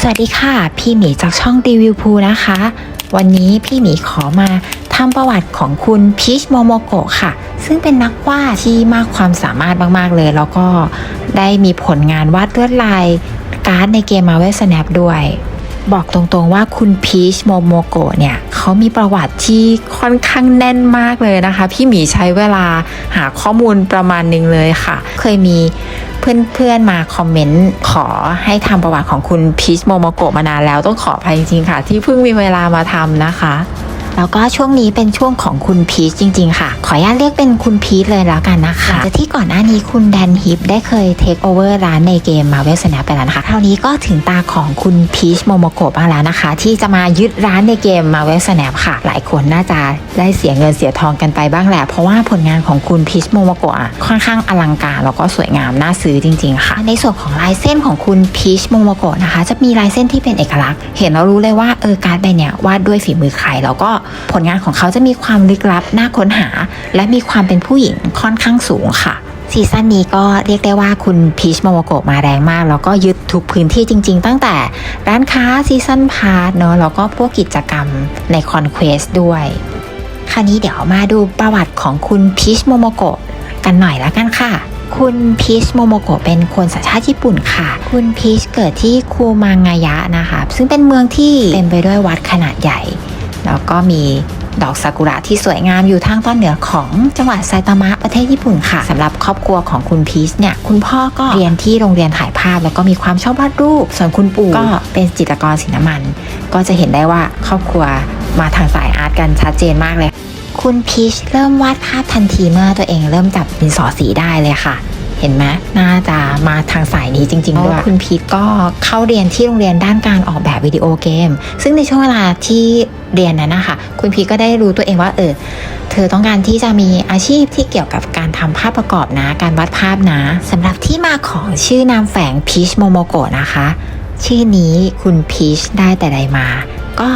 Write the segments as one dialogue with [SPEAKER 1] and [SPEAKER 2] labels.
[SPEAKER 1] สวัสดีค่ะ พี่หมีจากช่องรีวิวพูนะคะ วันนี้พี่หมีขอมาทำประวัติของคุณพีชโมโมโกะค่ะ ซึ่งเป็นนักวาดที่มากความสามารถมากๆเลย แล้วก็ได้มีผลงานวาดลวดลายการ์ดในเกม Marvel Snap ด้วย บอกตรงๆว่าคุณพีชโมโมโกะเนี่ยเขามีประวัติที่ค่อนข้างแน่นมากเลยนะคะ พี่หมีใช้เวลาหาข้อมูลประมาณหนึ่งเลยค่ะ เคยมี เพื่อนๆมาคอมเมนต์ขอให้ทำประวัติของคุณพีชโมโมโกะมานานแล้วต้องขออภัยจริงๆค่ะ ที่เพิ่งมีเวลามาทำนะคะ แล้วก็ช่วงนี้เป็นช่วงของคุณพีชจริง ๆ ค่ะ ขออนุญาตเรียกเป็นคุณพีชเลยแล้วกันนะคะแต่ที่ก่อนหน้านี้คุณแดนฮิปได้เคยเทคโอเวอร์ร้านในเกมมาเวลสแนปไปแล้วนะคะ คราวนี้ก็ถึงตาของคุณพีชโมโมโกะบ้างแล้วนะคะ ที่จะมายึดร้านในเกมมาเวลสแนปค่ะ หลายคนน่าจะได้เสียเงินเสียทองกันไปบ้างแหละ เพราะว่าผลงานของคุณพีชโมโมโกะอะค่อนข้างอลังการแล้วก็สวยงามน่าซื้อจริง ๆ ค่ะ ในส่วนของลายเส้นของคุณพีชโมโมโกะนะคะ จะมีลายเส้นที่เป็นเอกลักษณ์ เห็นแล้วรู้เลยว่าเออการ์ดใบเนี้ยวาดด้วยฝีมือใครแล้วก็ผลงานของเขาจะมีความลึกลับน่าค้นหาและมีความเป็นผู้หญิงค่อนข้างสูงค่ะซีซั่นนี้ก็เรียกได้ว่าคุณพีชโมโมโกะมาแรงมาก แล้วก็ยึดทุกพื้นที่จริง ๆ ตั้งแต่ร้านค้าซีซั่นพาร์ทเนาะแล้วก็พวกกิจกรรมในคอนเควสด้วยคราวนี้เดี๋ยวมาดูประวัติของคุณพีชโมโมโกะกันหน่อยละกันค่ะคุณพีชโมโมโกะเป็นคนสัญชาติญี่ปุ่นค่ะ คุณพีชเกิดที่คูมางายะนะคะ ซึ่งเป็นเมืองที่เต็มไปด้วยวัดขนาดใหญ่ แล้วก็มี ดอกซากุระที่สวยงามอยู่ทางตอนเหนือของจังหวัดไซตามะประเทศญี่ปุ่นค่ะสำหรับครอบครัวของคุณพีชเนี่ยคุณพ่อก็เรียนที่โรงเรียนถ่ายภาพ แล้วก็มีความชอบวาดรูป ส่วนคุณปู่ก็เป็นจิตรกรศิลปมัน ก็จะเห็นได้ว่าครอบครัวมาทางสายอาร์ตกันชัดเจนมากเลยคุณพีชเริ่มวาดภาพทันทีเมื่อตัวเองเริ่มจับดินสอสีได้เลยค่ะ เห็นไหมน่าจะมาทางสายนี้จริงๆด้วยคุณพีทก็เข้าเรียนที่โรงเรียนด้านการออกแบบวิดีโอเกม ซึ่งในช่วงเวลาที่เรียนนั้นนะคะคุณพีทก็ได้รู้ตัวเองว่าเออเธอต้องการที่จะมีอาชีพที่เกี่ยวกับการทำภาพประกอบนะ การวาดภาพนะสำหรับที่มาของชื่อนามแฝงพีชโมโมโกะนะคะ ชื่อนี้คุณพีชได้แต่ใดมา ก็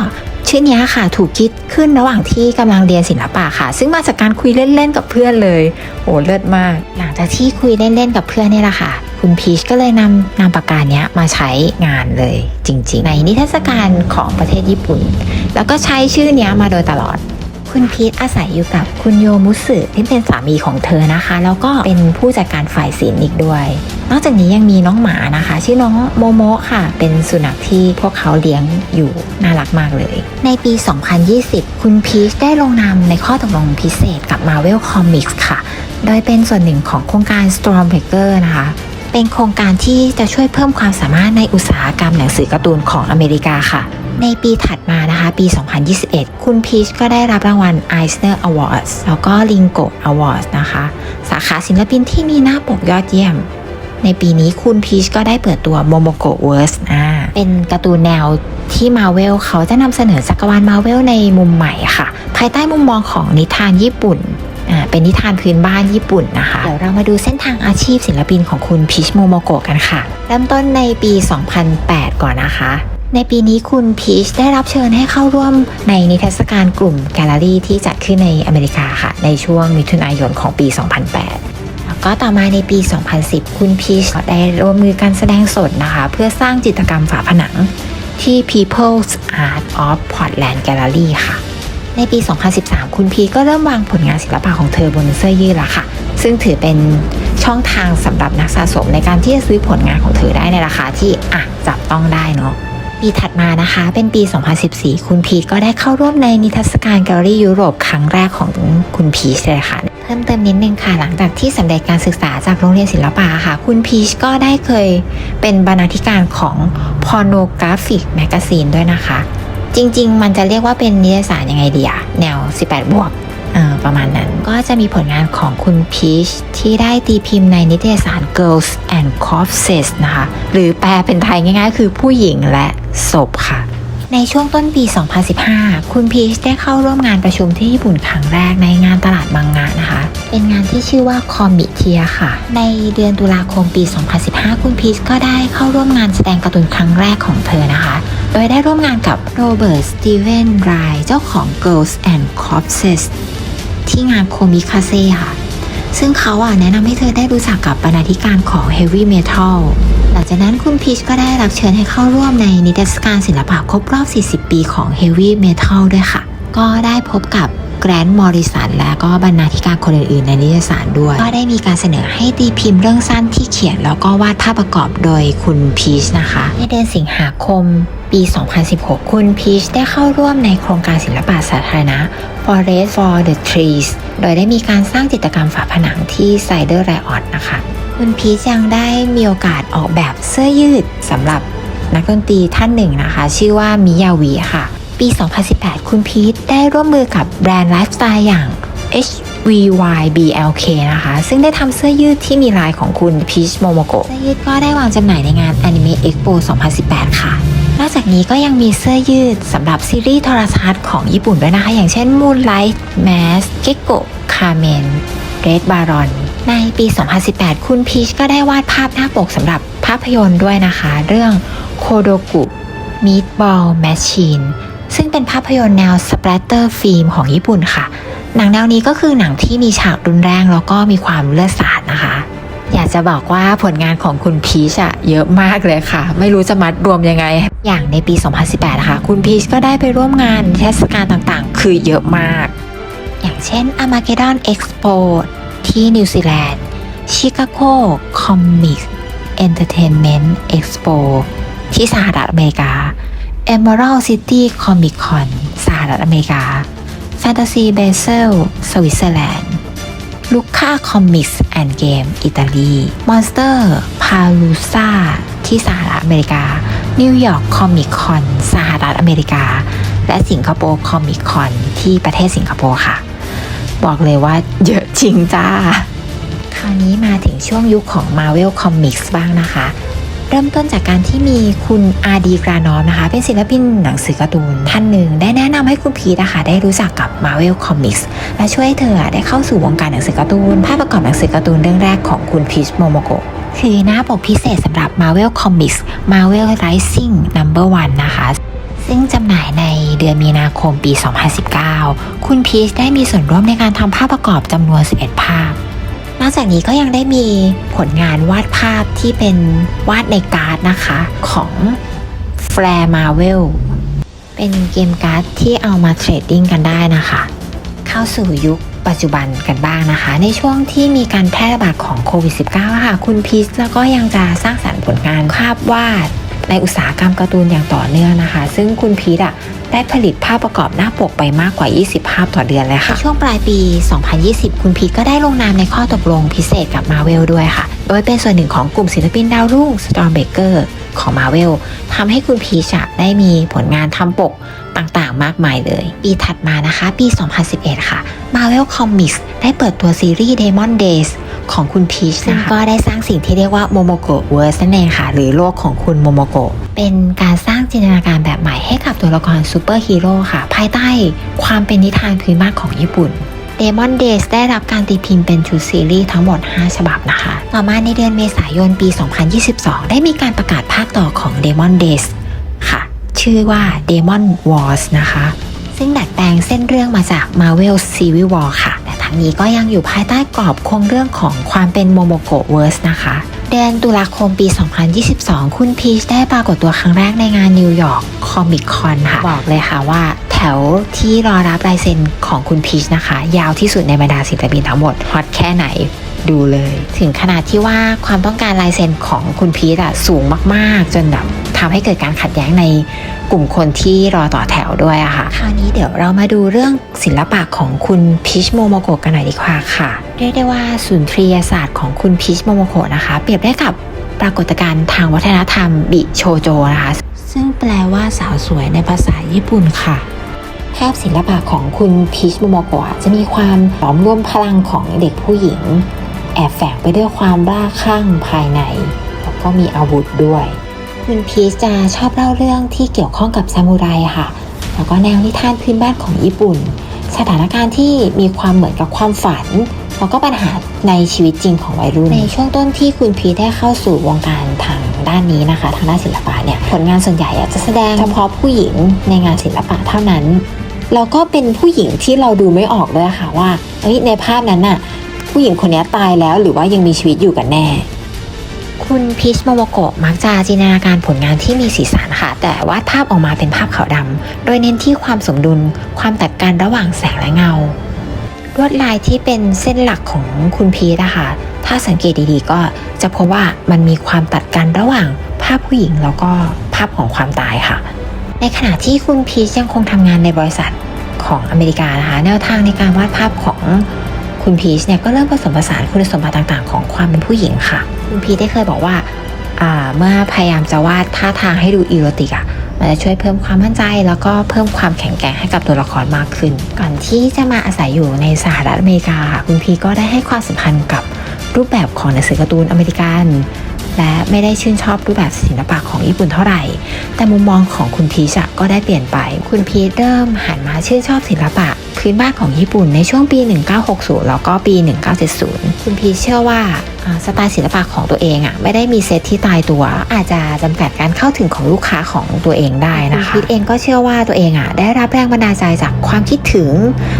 [SPEAKER 1] ชื่อนี้ค่ะถูกคิดขึ้นระหว่างที่กำลังเรียนศิลปะค่ะ ซึ่งมาจากการคุยเล่นๆกับเพื่อนเลยโอ้เลิศมาก หลังจากที่คุยเล่นๆกับเพื่อนนี่แหละค่ะ คุณพีชก็เลยนำนามปากกาเนี้ยมาใช้งานเลยจริง ๆ ในนิทรรศการของประเทศญี่ปุ่น แล้วก็ใช้ชื่อเนี้ยมาโดยตลอด คุณพีทอาศัยอยู่กับคุณโยมุสึที่เป็นสามีของเธอนะคะ แล้วก็เป็นผู้จัดการฝ่ายศิลป์อีกด้วย นอกจากนี้ยังมีน้องหมานะคะ ชื่อน้องโมโมะค่ะ เป็นสุนัขที่พวกเขาเลี้ยงอยู่น่ารักมากเลย ในปี 2020 คุณพีชได้ลงนามในข้อตกลงพิเศษกับ Marvel Comics ค่ะ โดยเป็นส่วนหนึ่งของโครงการ Stormbreaker นะคะเป็นโครงการที่จะช่วยเพิ่มความสามารถในอุตสาหกรรมหนังสือการ์ตูนของอเมริกาค่ะ ในปีถัดมานะคะ ปี 2021 คุณพีชก็ได้รับรางวัล Eisner Awards แล้วก็ Ringo Awards นะคะ สาขาศิลปินที่มีหน้าปกยอดเยี่ยม ในปีนี้คุณพีชก็ได้เปิดตัว Momoko Verse อ่าเป็นการ์ตูนแนวที่ Marvel เขาจะนำเสนอจักรวาล Marvel ในมุมใหม่ค่ะ ภายใต้มุมมองของนิทานญี่ปุ่นอ่าเป็นนิทานพื้นบ้านญี่ปุ่นนะคะ เดี๋ยวเรามาดูเส้นทางอาชีพศิลปินของคุณพีชโมโมโกะกันค่ะ เริ่มต้นในปี 2008 ก่อนนะคะ ในปีนี้คุณพีชได้รับเชิญให้เข้าร่วมในนิทรรศการกลุ่มแกลเลอรี่ที่จัดขึ้นในอเมริกาค่ะ ในช่วงมิถุนายนของปี 2008 แล้วก็ต่อมาในปี 2010 คุณพีชได้ร่วมมือการแสดงสดนะคะ เพื่อสร้างจิตรกรรมฝาผนังที่ People's Art of Portland Gallery ค่ะ ในปี 2013 คุณพีก็เริ่มวางผลงานศิลปะของเธอบนเสื้อยืดล้วค่ะ ซึ่งถือเป็นช่องทางสำหรับนักสะสมในการที่จะซื้อผลงานของเธอได้ในราคาที่อะจับต้องได้เนาะ ปีถัดมานะคะ เป็นปี 2014 คุณพีทก็ได้เข้าร่วมในนิทรรศการแกลเลอรี่ยุโรปครั้งแรกของคุณพีชเลยค่ะ เพิ่มเติมนิดนึงค่ะหลังจากที่สำเร็จการศึกษาจากโรงเรียนศิลปะค่ะ คุณพีชก็ได้เคยเป็นบรรณาธิการของ Pornographic Magazine ด้วยนะคะ จริง ๆ มันจะเรียกว่าเป็นนิตยสารยังไงดีอะแนว 18 บวกประมาณนั้นก็จะมีผลงานของคุณพีชที่ได้ตีพิมพ์ในนิตยสาร Girls and Corpses นะคะ หรือแปลเป็นไทยง่ายๆ คือผู้หญิงและ ศพค่ะ ในช่วงต้นปี 2015 คุณพีชได้เข้าร่วมงานประชุมที่ญี่ปุ่นครั้งแรกในงานตลาดมังงะนะคะ เป็นงานที่ชื่อว่าคอมิเทียค่ะ ในเดือนตุลาคมปี 2015 คุณพีชก็ได้เข้าร่วมงานแสดงการ์ตูนครั้งแรกของเธอนะคะ โดยได้ร่วมงานกับโรเบิร์ต สตีเวนไรเจ้าของ Girls and Corpses ที่งานโคมิคาเซ่ค่ะ ซึ่งเขาอะแนะนำให้เธอได้รู้จักกับบรรณาธิการของ Heavy Metal ลังลังจากนั้นคุณพีชก็ได้รับเชิญให้เข้าร่วมในนิทรรศการศิลปะครบรอบ 40 ปีของ Heavy Metal ด้วยค่ะ ก็ได้พบกับ แกรนด์มอริสันและก็บรรณาธิการคนอื่นๆ ในนิตยสารด้วย ก็ได้มีการเสนอให้ตีพิมพ์เรื่องสั้นที่เขียน แล้วก็วาดภาพประกอบโดยคุณพีชนะคะในเดือนสิงหาคมปี 2016 คุณพีชได้เข้าร่วมในโครงการศิลปะสาธารณะ Forest for the Trees โดยได้มีการสร้างจิตรกรรมฝาผนังที่ไซเดอร์ไรออดนะคะ คุณพีชยังได้มีโอกาสออกแบบเสื้อยืดสำหรับนักดนตรีท่านหนึ่งนะคะ ชื่อว่ามิยาวีค่ะ ปี 2018 คุณพีทได้ร่วมมือกับ แบรนด์ไลฟ์สไตล์อย่าง HVYBLK นะคะ ซึ่งได้ทำเสื้อยืดที่มีลายของคุณพีชโมโมโกะเสื้อยืดก็ได้วางจำหน่ายในงาน Anime Expo 2018 ค่ะ นอกจากนี้ก็ยังมีเสื้อยืดสำหรับซีรีส์โทรทัศน์ของญี่ปุ่นด้วยนะคะ อย่างเช่น Moonlight Mask Gekko Kamen Red Baron ในปี 2018 คุณพีชก็ได้วาดภาพหน้าปกสำหรับภาพยนตร์ด้วยนะคะ เรื่องโคโดกุ Meatball Machine ซึ่งเป็นภาพยนตร์แนวสเปรเตอร์ฟิล์มของญี่ปุ่นค่ะ หนังแนวนี้ก็คือหนังที่มีฉากรุนแรงแล้วก็มีความเลือดสาดนะคะ อยากจะบอกว่าผลงานของคุณพีชอะเยอะมากเลยค่ะ ไม่รู้จะมัดรวมยังไง อย่างในปี 2018 นะคะ คุณพีชก็ได้ไปร่วมงานเทศกาลต่างๆ คือเยอะมาก อย่างเช่น Armageddon Expo ที่นิวซีแลนด์ Chicago Comic Entertainment Expo ที่สหรัฐอเมริกา Emerald City Comic Con สหรัฐอเมริกา Fantasy Basel สวิตเซอร์แลนด์ลูค่าคอมิกส์แอนด์เกมอิตาลี Monster Palooza ที่สหรัฐอเมริกา นิวยอร์กคอมิคคอนสหรัฐอเมริกา และสิงคโปร์คอมิคคอนที่ประเทศสิงคโปร์ค่ะ บอกเลยว่าเยอะจริงจ้า คราวนี้มาถึงช่วงยุคของ Marvel Comics บ้างนะคะ เริ่มต้นจากการที่มีคุณอาดีกรานอมนะคะ เป็นศิลปินหนังสือการ์ตูนท่านหนึ่ง ได้แนะนำให้คุณพีทนะคะได้รู้จักกับ Marvel Comics และช่วยให้เธอได้เข้าสู่วงการหนังสือการ์ตูนภาพประกอบหนังสือการ์ตูนเรื่องแรกของคุณพีชโมโมโกะคือหน้าปกพิเศษสำหรับ Marvel Comics Marvel Rising Number 1นะคะซึ่งจำหน่ายในเดือนมีนาคมปี 2019 คุณพีชได้มีส่วนร่วมในการทำภาพประกอบจำนวน 11 ภาพ นอกจากนี้ก็ยังได้มีผลงานวาดภาพที่เป็นวาดในการ์ดนะคะของ f l a r Marvel เป็นเกมการ์ดที่เอามาเทรดดิ้งกันได้นะคะ เข้าสู่ยุคปัจจุบันกันบ้างนะคะ ในช่วงที่มีการแพร่ระบาดของโควิด -19 ค่ะ คุณพีชแล้วก็ยังจะสร้างสรรค์ผลงานภาพวาด ในอุตสาหกรรมการ์ตูนอย่างต่อเนื่องนะคะ ซึ่งคุณพีทอะได้ผลิตภาพประกอบหน้าปกไปมากกว่า 20 ภาพต่อเดือนเลยค่ะ ช่วงปลายปี 2020 คุณพีทก็ได้ลงนามในข้อตกลงพิเศษกับ Marvel ด้วยค่ะ โดยเป็นส่วนหนึ่งของกลุ่มศิลปินดาวรุ่ง Stormbreaker ของ Marvel ทำให้คุณพีชะได้มีผลงานทำปกต่างๆ มากมายเลย ปีถัดมานะคะ ปี 2011 ค่ะ Marvel Comics ได้เปิดตัวซีรีส์ Demon Days ของคุณพีชนะคะก็ได้สร้างสิ่งที่เรียกว่าโมโมโกะเวอร์สนั่นเองค่ะ หรือโลกของคุณโมโมโกะเป็นการสร้างจินตนาการแบบใหม่ให้กับตัวละครซูเปอร์ฮีโร่ค่ะ ภายใต้ความเป็นนิทานพื้นบ้านของญี่ปุ่น Demon Days ได้รับการตีพิมพ์เป็นชุดซีรีส์ทั้งหมด 5 ฉบับนะคะ ต่อมาในเดือนเมษายนปี 2022 ได้มีการประกาศภาคต่อของ Demon Days ค่ะ ชื่อว่า Demon Wars นะคะ ซึ่งดัดแปลงเส้นเรื่องมาจาก Marvel Civil War ค่ะ นี้ก็ยังอยู่ภายใต้กรอบโครงเรื่องของความเป็นโมโมโกะเวิร์สนะคะเดือนตุลาคมปี 2022 คุณพีชได้ปรากฏตัวครั้งแรกในงานนิวยอร์กคอมิคคอนค่ะ บอกเลยค่ะว่าแถวที่รอรับลายเซ็นของคุณพีชนะคะ ยาวที่สุดในบรรดาศิลปินทั้งหมดฮอตแค่ไหนดูเลย ถึงขนาดที่ว่าความต้องการลายเซ็นของคุณพีทอะสูงมาก ๆ จนแบบ ทำให้เกิดการขัดแย้งในกลุ่มคนที่รอต่อแถวด้วยอะค่ะ คราวนี้เดี๋ยวเรามาดูเรื่องศิลปะของคุณพีชโมโมโกะกันหน่อยดีกว่าค่ะ เรียกได้ว่าสุนทรียศาสตร์ของคุณพีชโมโมโกะนะคะ เปรียบได้กับปรากฏการณ์ทางวัฒนธรรมบิโชโจนะคะ ซึ่งแปลว่าสาวสวยในภาษาญี่ปุ่นค่ะภาพศิลปะของคุณพีชโมโมโกะจะมีความหลอมรวมพลังของเด็กผู้หญิง แอบแฝงไปด้วยความบ้าคลั่งภายใน แล้วก็มีอาวุธด้วย คุณพีชจะชอบเล่าเรื่องที่เกี่ยวข้องกับซามูไรค่ะ แล้วก็แนวนิทานพื้นบ้านของญี่ปุ่น สถานการณ์ที่มีความเหมือนกับความฝัน แล้วก็ปัญหาในชีวิตจริงของวัยรุ่น ในช่วงต้นที่คุณพีชได้เข้าสู่วงการทางด้านนี้นะคะ ทางด้านศิลปะเนี่ย ผลงานส่วนใหญ่จะแสดงเฉพาะผู้หญิงในงานศิลปะเท่านั้น แล้วก็เป็นผู้หญิงที่เราดูไม่ออกด้วยค่ะว่า เฮ้ย ในภาพนั้นน่ะ ผู้หญิงคนนี้ตายแล้วหรือว่ายังมีชีวิตอยู่กันแน่ คุณพีชโมโมโกะมักจะจินตนาการผลงานที่มีสีสันค่ะ แต่วาดภาพออกมาเป็นภาพขาวดำ โดยเน้นที่ความสมดุล ความตัดกันระหว่างแสงและเงา ลวดลายที่เป็นเส้นหลักของคุณพีทนะคะ ถ้าสังเกตดีๆ ก็จะพบว่ามันมีความตัดกันระหว่างภาพผู้หญิงแล้วก็ภาพของความตายค่ะ ในขณะที่คุณพีชยังคงทำงานในบริษัทของอเมริกานะคะ แนวทางในการวาดภาพของ คุณพีชเนี่ยก็เริ่มผสมผสานคุณสมบัติต่างๆ ของความเป็นผู้หญิงค่ะ คุณพีชได้เคยบอกว่าเมื่อพยายามจะวาดท่าทางให้ดูอีโรติกอะมันจะช่วยเพิ่มความมั่นใจ แล้วก็เพิ่มความแข็งแกร่งให้กับตัวละครมากขึ้น ก่อนที่จะมาอาศัยอยู่ในสหรัฐอเมริกาค่ะคุณพีก็ได้ให้ความสัมพันธ์กับรูปแบบของหนังสือการ์ตูนอเมริกัน และไม่ได้ชื่นชอบรูปแบบศิลปะของญี่ปุ่นเท่าไหร่ แต่มุมมองของคุณพีชอะก็ได้เปลี่ยนไป คุณพีเริ่มหันมาชื่นชอบศิลปะ พื้นบ้านของญี่ปุ่นในช่วงปี 1960 แล้วก็ปี 1970 คุณพีชเชื่อว่าอ่าสไตล์ศิลปะของตัวเองอะไม่ได้มีเซตที่ตายตัว อาจจะจำกัดการเข้าถึงของลูกค้าของตัวเองได้นะคะคุณพีชเองก็เชื่อว่าตัวเองอะได้รับแรงบันดาลใจจากความคิดถึง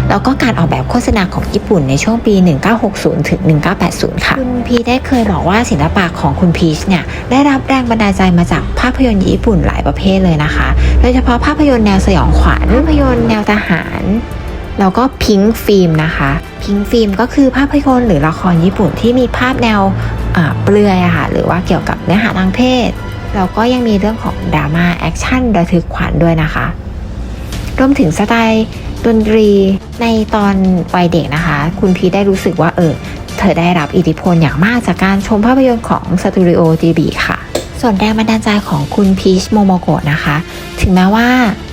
[SPEAKER 1] แล้วก็การออกแบบโฆษณาของญี่ปุ่นในช่วงปี 1960 ถึง 1980 ค่ะ คุณพีชได้เคยบอกว่าศิลปะของคุณพีชเนี่ยได้รับแรงบันดาลใจมาจากภาพยนตร์ญี่ปุ่นหลายประเภทเลยนะคะ โดยเฉพาะภาพยนตร์แนวสยองขวัญภาพยนตร์แนวทหาร แล้วก็พิงค์ฟิล์มนะคะพิงค์ฟิล์มก็คือภาพยนตร์หรือละครญี่ปุ่นที่มีภาพแนวอ่าเปลือยอะค่ะหรือว่าเกี่ยวกับเนื้อหาทางเพศแล้วก็ยังมีเรื่องของดราม่าแอคชั่นระทึกขวัญด้วยนะคะรวมถึงสไตล์ดนตรีในตอนวัยเด็กนะคะ คุณพีได้รู้สึกว่าเออเธอได้รับอิทธิพลอย่างมากจากการชมภาพยนตร์ของสตูดิโอจีบีค่ะ ส่วนแรงบันดาลใจของคุณพีชโมโมโกะนะคะ ถึงแม้ว่า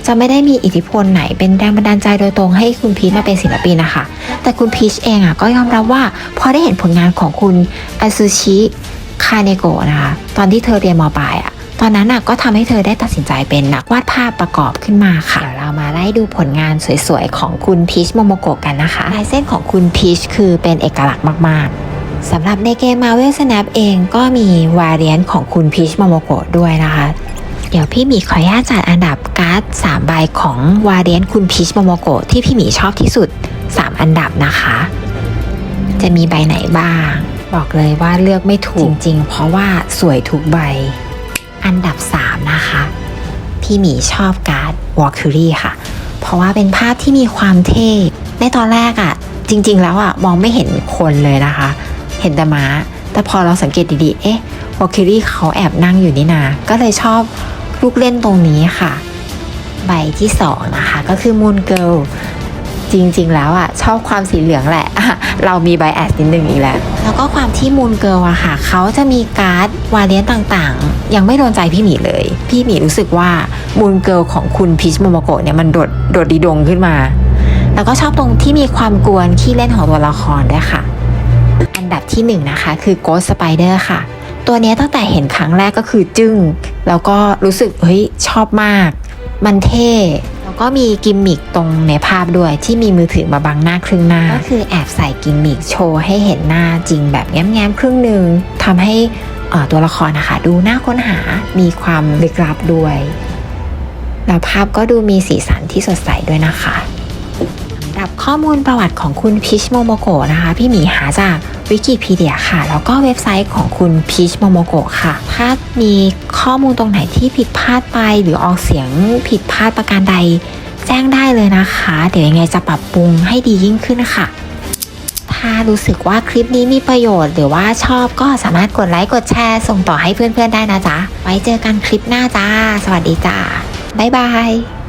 [SPEAKER 1] จะไม่ได้มีอิทธิพลไหนเป็นแรงบันดาลใจโดยตรงให้คุณพีชมาเป็นศิลปินนะคะ แต่คุณพีชเองอะก็ยอมรับว่าพอได้เห็นผลงานของคุณอาซูชิคาเนโกะนะคะ ตอนที่เธอเรียนมปลายอะตอนนั้นน่ะก็ทำให้เธอได้ตัดสินใจเป็นนักวาดภาพประกอบขึ้นมาค่ะ เดี๋ยวเรามาไล่ดูผลงานสวยๆ ของคุณพีชโมโมโกะกันนะคะลายเส้นของคุณพีชคือเป็นเอกลักษณ์มากๆ สำหรับในเกม Marvel Snap เองก็มีวาเรียนของคุณพีชโมโมโกะด้วยนะคะ เดี๋ยวพี่หมีขออนุญาตจัดอันดับการ์ด3ใบของวาเรียนคุณพีชโมโมโกะที่พี่หมีชอบที่สุด 3 อันดับนะคะ จะมีใบไหนบ้าง บอกเลยว่าเลือกไม่ถูกจริง ๆ เพราะว่าสวยทุกใบ อันดับ 3 นะคะ พี่หมีชอบการ์ดวอลคิรี่ค่ะ เพราะว่าเป็นภาพที่มีความเท่ในตอนแรกอะ่ะ จริง ๆ แล้วอะ่ะมองไม่เห็นคนเลยนะคะ เห็นแต่ม้า แต่พอเราสังเกตดีๆ เอ๊ะวอลคิรี่เขาแอบนั่งอยู่นี่นา ก็เลยชอบลูกเล่นตรงนี้ค่ะ ใบที่2นะคะ ก็คือ Moon Girl จริงๆ แล้วอะชอบความสีเหลืองแหละ เรามีไบแอสนิดนึงอีกแล้ว แล้วก็ความที่มูนเกิลอะค่ะ เขาจะมีการ์ดวาเลียนต่างๆ ยังไม่โดนใจพี่หมีเลย พี่หมีรู้สึกว่ามูนเกิลของคุณพีชโมโมโกะเนี่ยมันโดดโดดดีดงขึ้นมา แล้วก็ชอบตรงที่มีความกวนขี้เล่นของตัวละครด้วยค่ะ ดับที่หนึ่งนะคะ คือ Ghost Spider ค่ะ ตัวนี้ตั้งแต่เห็นครั้งแรกก็คือจึง้ง แล้วก็รู้สึกเฮ้ยชอบมาก มันเท่ แล้วก็มีกิมมิคตรงในภาพด้วยที่มีมือถือมาบังหน้าครึ่งหน้า ก็คือแอบใส่กิมมิคโชว์ให้เห็นหน้าจริงแบบแง้มๆครึ่งหนึ่งทำให้ตัวละครนะคะ ดูน่าค้นหามีความลึกลับด้วยแล้วภาพก็ดูมีสีสันที่สดใสด้วยนะคะสำหรับข้อมูลประวัติของคุณพีชโมโมโกะนะคะ พี่หมีหาจาก วิกิพีเดียค่ะ แล้วก็เว็บไซต์ของคุณพีชโมโมโกะค่ะ ถ้ามีข้อมูลตรงไหนที่ผิดพลาดไป หรือออกเสียงผิดพลาดประการใด แจ้งได้เลยนะคะ เดี๋ยวยังไงจะปรับปรุงให้ดียิ่งขึ้นค่ะ ถ้ารู้สึกว่าคลิปนี้มีประโยชน์หรือว่าชอบก็สามารถกดไลค์กดแชร์ ส่งต่อให้เพื่อนๆได้นะจ๊ะ ไว้เจอกันคลิปหน้าจ้า สวัสดีจ้าบ๊ายบาย